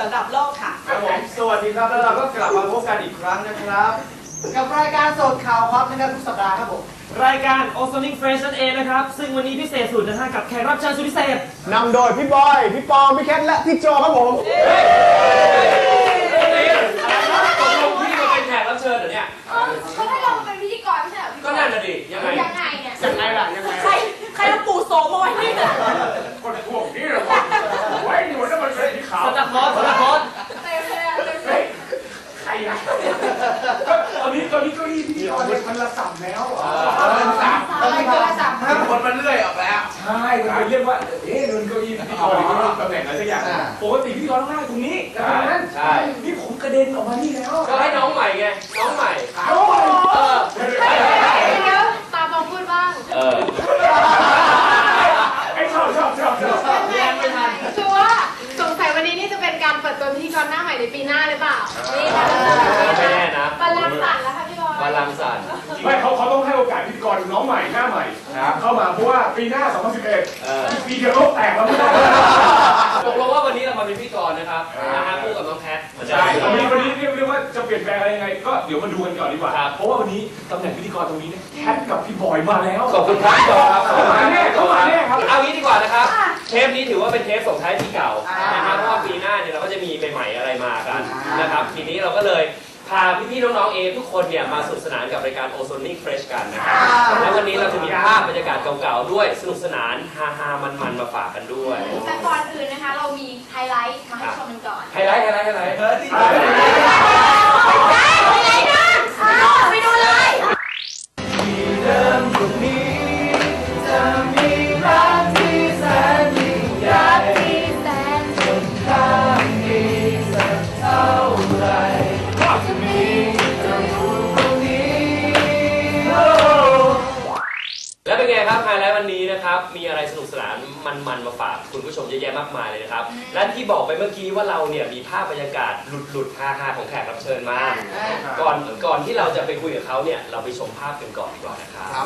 ระดับโลกค่ะ ครับผมสวัสดีครับ แล้วเราก็กลับมาพบกันอีกครั้งนะครับ กับรายการสดข่าวฮอตนะครับทุกสัปดาห์ครับผม รายการ o s o n i c f r e s h นั่นเองนะครับ ซึ่งวันนี้พิเศษสุดนะฮะกับแขกรับเชิญสุดพิเศษ นำโดยพี่บอย พี่ปอง พี่แคทและพี่จอครับผม อ๊ะเงินเก้าอี้พิธีกรหรือว่าตำแหน่งอะไรสักอย่างปกติพิธีกรต้องนั่งตรงนี้แต่ตรงนั้นใช่นี่ผมกระเด็นออกมานี่แล้วก็ให้น้องใหม่ไงน้องใหม่เอาเออเดี๋ยวตามมาพูดบ้างเออไอ้ชอบชอบชอบชอบแรงไม่ทันชัวร์สงสัยวันนี้นี่จะเป็นการเปิดตัวพิธีกรหน้าใหม่ในปีหน้าหรือเปล่านี่ค่ะไม่แน่นะบัลลังก์สั่นแล้วค่ะพี่บอยบาลังก์สันไม่เขา น้องใหม่หน้าใหม่เข้ามาเพราะว่าปีหน้า 2011เออปีเดียวโลกแตกแล้วไม่ได้ตกลงว่าวันนี้เรามาเป็นพิธีกรนะครับนะฮะคู่กับน้องแพทเหมือนเดิมใช่วันนี้วันนี้เรียกเรียกว่าจะเปลี่ยนแปลงอะไรยังไง ก็เดี๋ยวมาดูกันก่อนดีกว่า ครับ เพราะว่าวันนี้ตำแหน่งพิธีกรตรงนี้เนี่ยแคทกับพี่บอยมาแล้วขอบคุณครับพี่บอยครับเข้ามาแน่เข้ามาแน่ครับ เอางี้ดีกว่านะครับ เทปนี้ถือว่าเป็นเทปส่งท้ายปีเก่านะครับเพราะว่าปีหน้าเนี่ยเราก็จะมีใหม่ๆอะไรมากันนะครับ ทีนี้เราก็เลย พาพี่ๆน้องๆเอทุกคนเนี่ยมาสนุกสนานกับรายการ o z o n i c Fresh กันนะครับและวันนี้เราจะมีภาพบรรยากาศเก่าๆด้วยสนุกสนานฮาๆมันๆมาฝากกันด้วยแต่ก่อนอื่นนะคะ เรามีไฮไลท์มาให้ชมกันก่อนไฮไลท์ไฮไลท์ไฮไลท์ไปดูเลยและ มันๆมาฝากคุณผู้ชมเยอะแยะมากมายเลยนะครับ และที่บอกไปเมื่อกี้ว่าเราเนี่ยมีภาพบรรยากาศหลุดๆฮาๆของแขกรับเชิญมา ก่อนก่อนที่เราจะไปคุยกับเขาเนี่ยเราไปชมภาพกันก่อนดีกว่านะครับ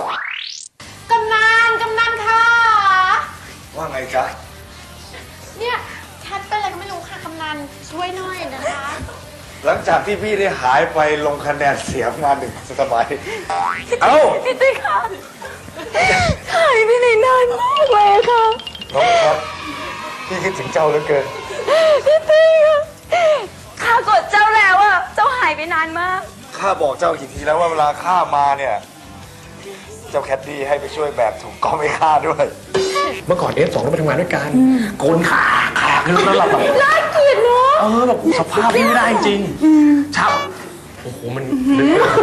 กำนันกำนันค่ะ ว่าไงจ๊ะเนี่ยแคทเป็นอะไรก็ไม่รู้ค่ะกำนันช่วยหน่อยนะคะ หลังจากที่พี่ได้หายไปลงคะแนนเสียงมาหนึ่งสมัย เอ้า พี่ติ๊กค่ะหายไปไหนนานมากเลยค่ะ น้องครับพี่คิดถึงเจ้าเหลือเกิน พี่ติ๊กค่ะข้ากดเจ้าแล้วอะเจ้าหายไปนานมาก ข้าบอกเจ้ากี่ทีแล้วว่าเวลาข้ามาเนี่ย เจ้าแคดดี้ให้ไปช่วยแบกถุงก็ไม่ฆ่าด้วย เมื่อก่อนเอฟสองเราไปทำงานด้วยกันโกนขาขาคือแล้วเราแบบน่าเกลียดเนาะ เออแบบสภาพนี่ไม่ได้จริงเช่าโอ้โหมันลึกมาก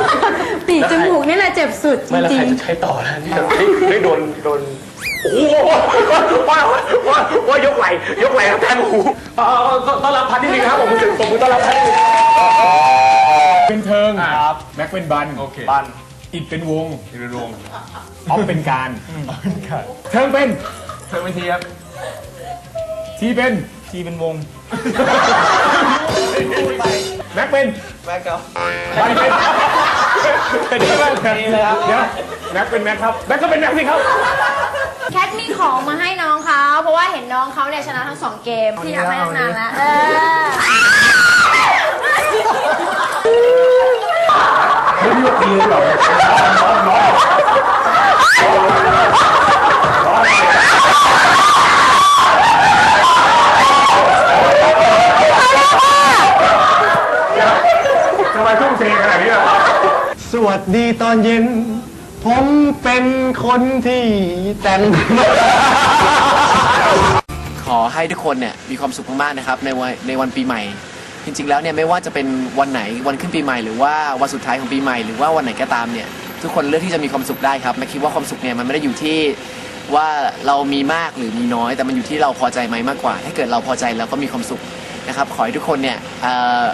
ปีกจมูกนี่แหละเจ็บสุดจไม่แล้วริใครงจะใช้ต่อแล้วนี่แบบเฮ้ยเฮ้ยโดนโดนโอ้โหว่าว่าว่ายกไหลยกไหลครับแทนหูเออเออต้อนรับพันนิดนึงครับผมมือผมมือต้อนรับพันนิดนึงเป็นเทิงครับแม็กเป็นบันโอเคบันอิดเป็นวงอิดเป็นวงออฟเป็นการออฟเป็นการเทิงเป็นเชิญไปทีครับทีเป็น ทีเป็นวง แม็กเป็นแม็กครับบันเป็นเป็นที่บ้านเลยครับเดี๋ยวแม็กเป็นแม็กครับแม็กก็เป็นแม็กสิครับ แคทมีของมาให้น้องเขาเพราะว่าเห็นน้องเขาเนี่ยชนะทั้งสองเกมที่อยากให้ตั้งนานแล้วเออทำไมทุ่มเทขนาดนี้ล่ะ ส วัสดีตอนเย็น ผมเป็นคนที่แต่ง ขอให้ทุกคนเนี่ยมีความสุขมากๆนะครับในวันในวันปีใหม่ จริงๆแล้วเนี่ยไม่ว่าจะเป็นวันไหนวันขึ้นปีใหม่ หรือว่าวันสุดท้ายของปีใหม่หรือว่าวันไหนก็ตามเนี่ยทุกคนเลือกที่จะมีความสุขได้ครับไม่คิดว่าความสุขเนี่ยมันไม่ได้อยู่ที่ว่าเรามีมากหรือมีน้อย แต่มันอยู่ที่เราพอใจไหมมากกว่า ถ้าเกิดเราพอใจแล้วก็มีความสุขนะครับขอให้ทุกคนเนี่ยเอ่อ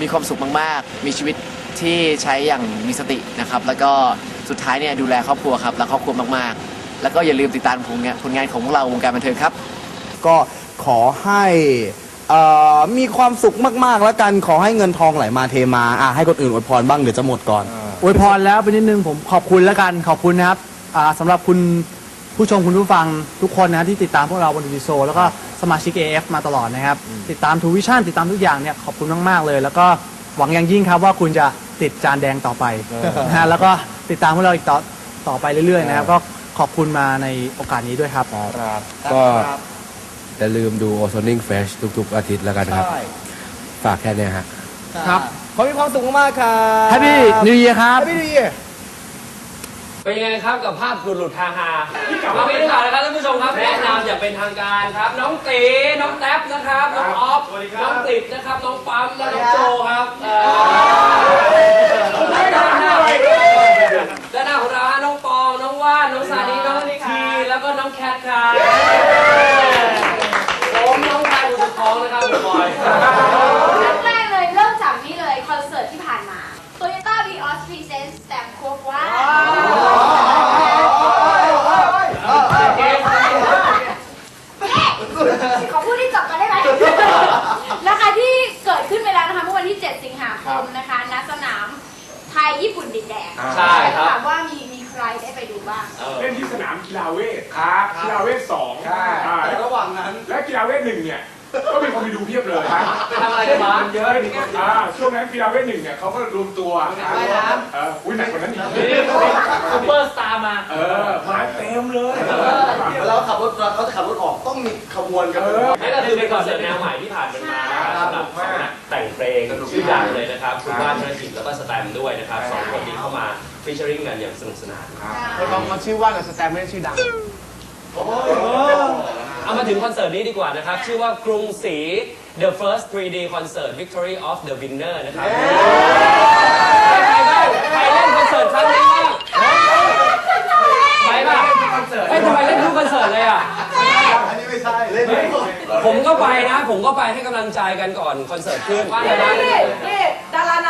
มีความสุขมากๆ มีชีวิต ที่ใช้อย่างมีสตินะครับ แล้วก็สุดท้ายเนี่ยดูแลครอบครัวครับรักครอบครัวมากๆ แล้วก็อย่าลืมติดตามผลงานผลงานของพวกเราวงการบันเทิงครับ ก็ขอให้เอ่อมีความสุขมากๆ แล้วกันขอให้เงินทองไหลมาเทมาอะให้คนอื่นอวยพรบ้างเดี๋ยวจะหมดก่อน อวยพรแล้วไปนิดนึงผมขอบคุณแล้วกันขอบคุณนะครับอ่าสำหรับคุณผู้ชมคุณผู้ฟังทุกคนนะที่ติดตามพวกเราบนดีโซ แล้วก็สมาชิก AF มาตลอดนะครับ ติดตามทูวิชั่นติดตามทุกอย่างเนี่ยขอบคุณมาก ๆ เลย แล้วก็หวังอย่างยิ่งครับว่าคุณจะ ติดจานแดงต่อไปนะฮะแล้วก็ติดตามพวกเราอีกต่อต่อไปเรื่อยๆนะครับ ก็ขอบคุณมาในโอกาสนี้ด้วยครับก็อย่าลืมดู o z o n i n g Fresh ทุกๆ อาทิตย์แล้วกันครับใช่ฝากแค่เนี้ยฮะ ครับ ขอมีความสุขมากๆครับ Happy New Year ครับ Happy New Year เป็นยังไงครับกับภาพหลุดหลุดๆฮาฮามาเป็นข่าวนะครับท่านผู้ชมครับแนะนำอย่างเป็นทางการครับ น้องตีน้องแท็บนะครับน้องออฟน้องกริดนะครับน้องปั๊มและน้องโจครับเอ่อด้านหน้าด้านหน้าของเราฮะน้องปองน้องว่านน้องซานีน้องนิคีแล้วก็น้องแคทครับผมน้องชายบุตรทองนะครับคุณบอย แรกๆเลยเริ่มจากนี่เลยคอนเสิร์ตที่ผ่านมา Toyota Vios Presents แต่ครบว่าขอพูดที่จบกันได้ไหม นะคะที่เกิดขึ้นไปแล้วนะคะเมื่อวันที่ 7 สิงหาค มนะคะณสนามไทยญี่ปุ่นดินแดงใช่ครับ ถามว่ามีมีใครได้ไปดูบ้าง เออ เล่นที่สนามกีฬาเวทครับกีฬาเวทสองใช่อ่าแต่ระหว่างนั้นและกีฬาเวทหนึ่งเนี่ยก็มีคนไปดูเพียบเลยครับไปทำอะไรกันมา เยอะอ่าช่วงนั้นกีฬาเวทหนึ่งเนี่ยเขาก็รวมตัวเอออุ้ยหนักกว่านั้นอีกซูเปอร์สตาร์มา เออมาเต็มเลยเวลาขับรถเราเขาจะขับรถออกต้องมีขบวนกันเลยนั่นก็คือเป็นคอนเสิร์ตแนวใหม่ที่ผ่านมานะครับ สำหรับสองนักแต่งเพลงชื่อดังเลยนะครับคุณว่านธนกิจแล้วก็สแตมป์ด้วยนะครับสองคนนี้เข้ามาฟีเจอริงกันอย่างสนุกสนานเขาเขาชื่อว่ากับสแตมไม่ได้ชื่อดังเอามาถึงคอนเสิร์ตนี้ดีกว่านะครับ ชื่อว่ากรุงศรี The First 3D Concert Victory of the Winner นะครับใครบ้างใครเล่นคอนเสิร์ตครั้งนี้บ้างใครบ้างเฮ้ยทำไมเล่นทุกคอนเสิร์ตเลยอะ อันนี้ไม่ใช่ เล่นไม่หมด ผมก็ไปนะ ผมก็ ไปให้กำลังใจกันก่อนคอนเสิร์ตขึ้นว่าแต่ว่านี่นี่ดาราน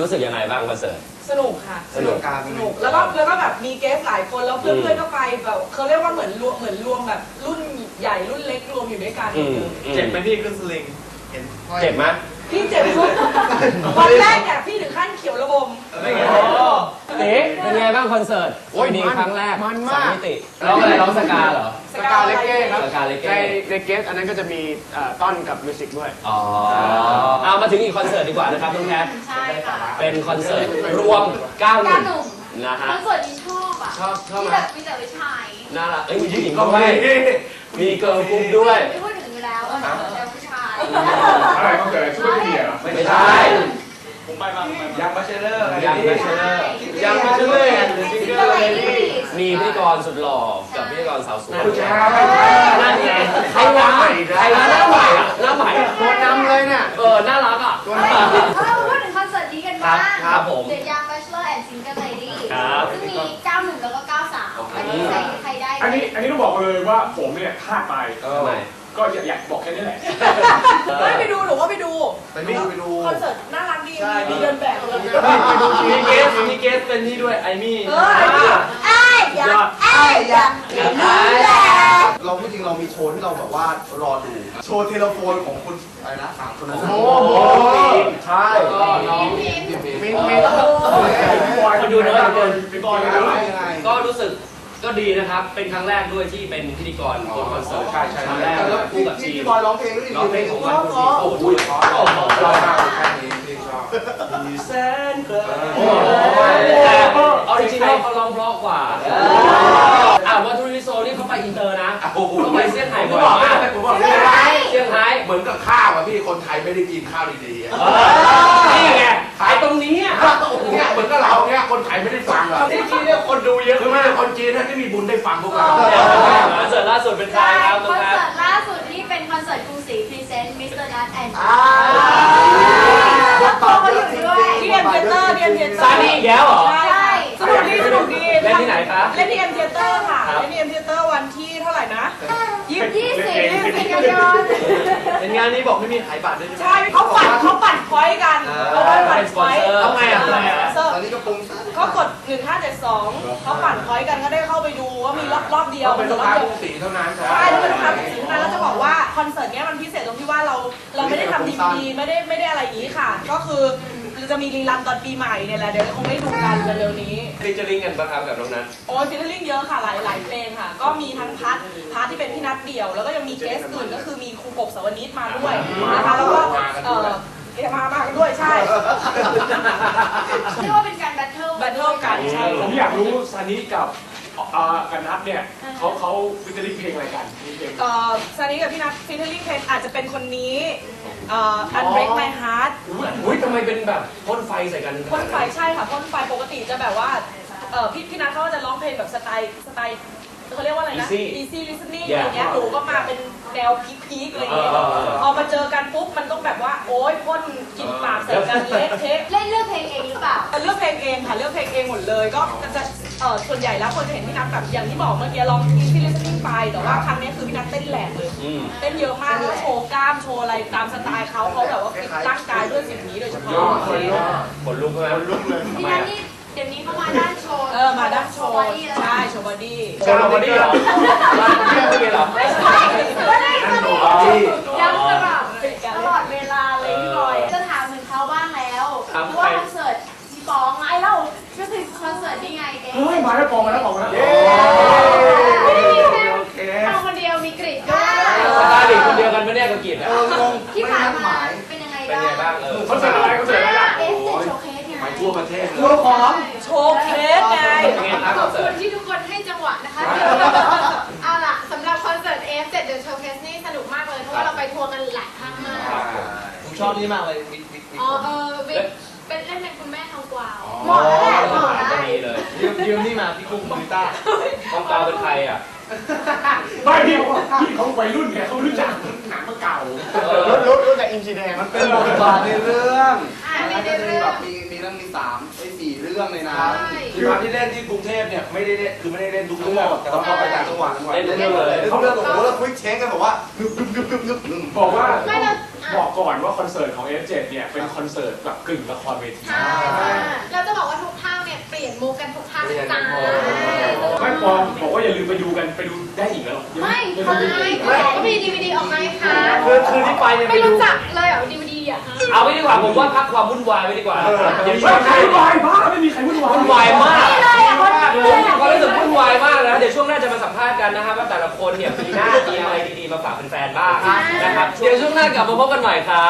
รู้สึกยังไงบ้างคอนเสิร์ตำสนุกค่ะ สนุกสนุกแล้วก็แล้วก็แบบมีเกสหลายคนแล้วเพื่อนเพื่อนๆก็ไปแบบเขาเรียกว่าเหมือนรวมเหมือนรวมแบบรุ่นใหญ่รุ่นเล็กรวมอยู่ด้วยกันอืมอืมเจ็บไหมพี่ขึ้นสลิง เห็น เจ็บไหมพี่เจ็บทุกวันแรกเนี่ยพี่ถึง ขั้นเขียวระบมเต๋เป็นไงบ้างคอนเสิร์ตโอ้ยดีมันครั้งแรกมันมากสองมิติร้องอะไรร้องสกาเหรอ สกาเลเก้ครับสกาเลในเก้ในเกสอันนั้นก็จะมีเอ่อต้อนกับมิวสิกด้วย อ๋อเอามาถึงอีกคอนเสิร์ตดีกว่านะครับน้องแคทใช่ค่ะเป็นคอนเสิร์ตรวม9หก้านุ่มหนุ่มนะฮะคอนเสิร์ตนี้ชอบอะชอบชอบที่ไหม แบบมีแต่ผู้ชายน่ารักเอ้ยมีผู้หญิงด้วยมีเกิร์ลกรุ๊ปด้วย ไม่พูดถึงอยู่แล้วว่าแต่ผู้ชายอะไรเขาเกิดช่วยพี่เหรอไม่ใช่ ยังมาเชลเลอร์ยังไม่ใช่ยังมาเชลเลอร์ซิงเกิลเลดี้มีพิธีกรสุดหล่อกับพิธีกรสาวสวยผู้ชายไม่ใช่นั่นไงใครวะใครวะหน้าใหม่อะหน้าใหม่อะตัวนำเลยเนี่ยเออน่ารักอะเอาเราพูดถึงคอนเสิร์ตนี้กันบ้างครับผม The Young Bachelor and Single Lady ครับซึ่งมี91แล้วก็93อันนี้ใครใครได้อันนี้อันนี้ต้องบอกเลยว่าผมเนี่ยพลาดไปทำไม ก็อยากอยากบอกแค่นี้แหละเฮ้ยไปดูหนูว่าไปดูไปดูไปดู คอนเสิร์ตน่ารักดี มีมีเดินแบบเลยมีเกสมีเกสเป็นนี่ด้วยไอมี่เออไอ้นี่ไอ้อยากไอ้อยากรู้แหละเราพูดจริงเรามีโชว์ที่เราแบบว่ารอดูโชว์เทเลโฟนของคุณอะไรนะสามคนนั้นโอ้โหใช่พิมพ์มินมินมาดูนะทุกคนเป็นบอยเลยยังไงก็รู้สึก ก็ดีนะครับ เป็นครั้งแรกด้วยที่เป็นพิธีกรบนคอนเสิร์ตใช่ใช่ครั้งแรกแล้วคู่กับทีพี่มบอยร้องเพลงด้วยร้องเพลงของวันคุณทีโอ้โหเรามากแค่นี้ที่ชอบแสนเกินแต่ออริ ไทยไม่ได้กินข้าวดีๆอะเออนี่ไงขายตรงนี้อะข้าวต้มเนี่ยเหมือนกับเราเนี่ยคนไทยไม่ได้ฟังอะที่จริงเนี่ยคนดูเยอะคือไม่ได้คนจีนนะที่มีบุญได้ฟังพวกเรา คอนเสิร์ตล่าสุดเป็นใครใช่ครับคน้อองนแพท เสิร์ตล่าสุดนี่เป็นคอนเสิร์ตกรุงศรีพรีเซนต์มิสเตอร์นัทแอนด์อ่า แล้วโตเขาอยู่ด้วย ที่เอ็มเทเตอร์ที่เอ็มเทเตอร์ซานี่อีกแล้วเหรอ ใช่ สนุกดีสนุกดีเล่นที่ไหนคะ เล่นที่เอ็มเทเตอร์ค่ะ ครับ เล่นที่เอ็มเทเตอร์วันที่เท่าไหร่นะยี่สิบ ยี่สิบยี่สิบกันยนเป็นงานนี้บอกไม่มีขายบัตรด้วยใช่เขาปั่นเขาปั่นพอยต์กันเขาปั่นเป็นสปพอนอยเซต์อร์ทำไมอะทำไมอะตอนนี้ก็ปรุงเขากด 1572เขาปั่นพอยต์กันก็ได้เข้าไปดูว่ามีรอบรอบเดียวเป็นลูกค้าปรุงสีเท่านั้นครับ ใช่แล้วเป็นลูกค้าผู้สินค้าแล้วจะบอกว่าคอนเสิร์ตเนี้ยมันพิเศษตรงที่ว่าเราเราไม่ได้ทำดีวีดีไม่ได้ไม่ได้อะไรอย่างนี้ค่ะ ก็คือ จะมีรีลันตอนปีใหม่เนี่ยแหละเดี๋ยวคงได้ดูกันเร็วๆนี้ฟีเจอริ่งกันปะครับกับน้องนัทโอ้ยฟิลลิ่งเยอะค่ะหลายหลายเพลงค่ะ ก็มีทั้งพาร์ทพาร์ทที่เป็นพี่นัทเดี่ยว แล้วก็ยังมีเกสอื่นก็คือมีครูกบสวนิตมาด้วยนะคะแล้วก็เออเอะมามากันด้วยใช่เรียกว่าเป็นการแบทเทิลแบทเทิลกันใช่ผมอยากรู้ซานิกับเอ่อกับนัทเนี่ยเขาเขาฟิชเชอร์ลิงเพลงอะไรกันมีเพลง เอ่อซานิกับพี่นัทฟิลลิ่งเพลงอาจจะเป็นคนนี้ เอ่อ Unbreak My Heart อุ้ยอุ้ยทำไมเป็นแบบพ่นไฟใส่กันพ่นไฟใช่ค่ะพ่นไฟปกติจะแบบว่าเออพี่พี่นัทเขาก็จะร้องเพลงแบบสไตล์สไตล์เขาเรียกว่าอะไรนะ Easy easy listening Yeah อะไรเงี้ยหนูก็มาเป็นแนวพีคๆอะไรเงี้ยเออเออเออพอมาเจอกันปุ๊บมันต้องแบบว่าโอ๊ยพ่นกินปากใส่กันเละเทะเล่นเลือกเพลงเองหรือเปล่า เลือกเพลงเองค่ะเลือกเพลงเองหมดเลยก็จะ เออส่วนใหญ่แล้วคนจะเห็นพี่นัทแบบอย่างที่บอกเมื่อกี้ร้อง easy listening ไปแต่ว่าครั้งนี้คือพี่นัทเต้นแหลกเลยอืมเต้นเยอะมากแล้วโชว์กล้ามโชว์อะไรตามสไตล์เขาเขาแบบว่าฟิตร่างกายด้วยสิ่งนี้โดยเฉพาะขนลุกใช่ไหมขนลุกเลยพี่นัทนี่เดี๋ยวนี้เขามาด้านโชว์เออมาด้านโชว์บอดี้แล้วใช่โชว์บอดี้โชว์เราวันนี้เหรอไม่ได้เหรอไม่ใช่ไม่ได้ นี่ไงเองเฮ้ยมาแล้วปองมาแล้วปองมาแล้วไม่ได้มีแค่เราคนเดียวมีกริดด้วยสตาร์ลิงคนเดียวกันไม่แน่กับกิจอะที่ผ่านมาเป็นยังไงเป็นบ้างไงบ้างเออคอนเสิร์ตอะไรคอนเสิร์ตอะไรล่ะเอสเตโชว์เคสไงทั่วประเทศโชว์ของโชว์เคสไงเป็นไงครับขคออบนเสิคุร์ตณที่ทุกคนให้จังหวะนะคะเอาล่ะสำหรับคอนเสิร์ต F7 The Showcase นี่สนุกมากเลยเพราะว่าเราไปทัวร์กันหลายครั้งมากผมชอบนี่มากเลยวิกวิกวิกอ๋อเออวิกเป็นเล่นเป็นคุณแม่ทองกวาวเหมาะแล้วแหละ ยยืมยืมนี่มาพี่กุ้งมือต้าต้องกาวเป็นใครอะไม่พี่พี่เขาวัยรุ่นไงเขารู้จักหนังมาเก่ารู้รู้รู้แต่อินซีแดงมันเป็นบทบาทในเรื่องอ่ามีในเรื่องแบบมีมีเรื่องมีสามไอ้สี่เรื่องเลยนะใช่คือตอนที่เล่นที่กรุงเทพเนี่ยไม่ได้เล่นคือไม่ได้เล่นทุกเรื่องแต่ต้องเข้าไปต่างจังหวัดจังหวัดเล่นเรื่องเลยเขาเรื่องโอ้โหแล้วควิกเชงกันบอกว่านึบนึบนึบนึบนึบนึบบอกว่าไม่แล้วบอกก่อนว่าคอนเสิร์ตของ F7 เนี่ยเป็นคอนเสิร์ตแบบกึ่งละครเวทีใช่เราจะบอกว่าทุกท่าเนี่ยเป ลี่ยนมุกกันทุกท่านะจ้าไม่ปองบอกว่าอย่าลืมไปดูกันไปดูได้อีกแล้วไม่เขาไม่เขามีดีวีดีออกมาให้ค่ะคือคือที่ไปเนี่ยไม่ไปดูรู้จักเลยเหรอดีวีดีอะเอาไว้ดีกว่าผมว่าพักความวุ่นวายไว้ดีกว่าอย่าไม่ใครวุ่นวายบ้าไม่มีใครวุ่นวายวุ่นวายมากนี่เลยอะคนผมมีความรู้สึกวุ่นวายมากนะเดี๋ยวช่วงหน้าจะมาสัมภาษณ์กันนะครับว่าแต่ละคนเนี่ยปีหน้ามีอะไรดีๆมาฝากแฟนๆบ้างนะครับเดี๋ยวช่วงหน้ากลับมาพบกันใหม่ครับ